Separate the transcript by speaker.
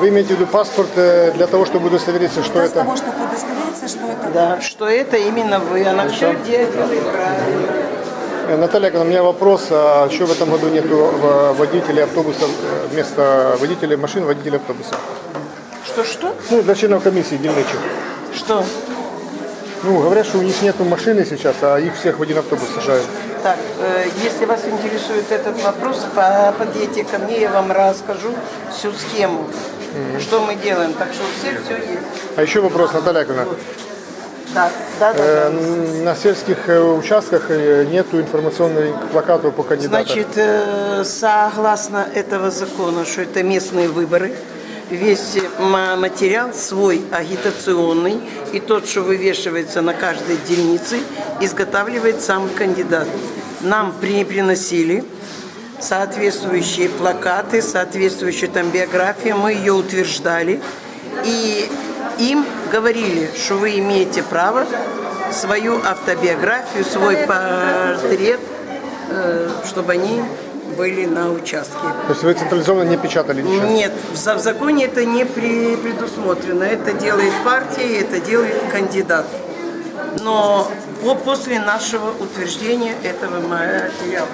Speaker 1: Вы имеете в виду паспорт э, для того, чтобы удостовериться, что
Speaker 2: Для
Speaker 1: это...
Speaker 2: того, чтобы удостовериться, что это
Speaker 3: Да, что это именно вы. Она все делает правильно.
Speaker 1: Э, Наталья, у меня вопрос. А еще в этом году нету э, водителей автобусов, вместо водителей машин, водителей автобусов?
Speaker 3: Что-что?
Speaker 1: Ну, для членов комиссии дільничих.
Speaker 3: Что?
Speaker 1: Ну, говорят, что у них нету машины сейчас, а их всех в один автобус сажают.
Speaker 3: Так, э, если вас интересует этот вопрос, по- подъедьте ко мне, я вам расскажу всю схему, что мы делаем. Так что у всех все есть.
Speaker 1: А еще вопрос, Наталья Яковлевна.
Speaker 3: Да, да, да.
Speaker 1: Э,
Speaker 3: да.
Speaker 1: На сельских э, участках э, нету информационных плакатов по кандидатам.
Speaker 3: Значит, согласно этого закона, что это местные выборы, весь ма- материал свой агитационный и тот, что вывешивается на каждой дельнице, изготавливает сам кандидат. Нам при- приносили соответствующие плакаты, соответствующую там биографию, мы ее утверждали. И им говорили, что вы имеете право свою автобиографию, свой портрет, э, чтобы они были на участке.
Speaker 1: То есть вы централизованно не печатали ничего?
Speaker 3: Нет, в за- в законе это не предусмотрено. Это делает партия, это делает кандидат. Но по- после нашего утверждения этого материала.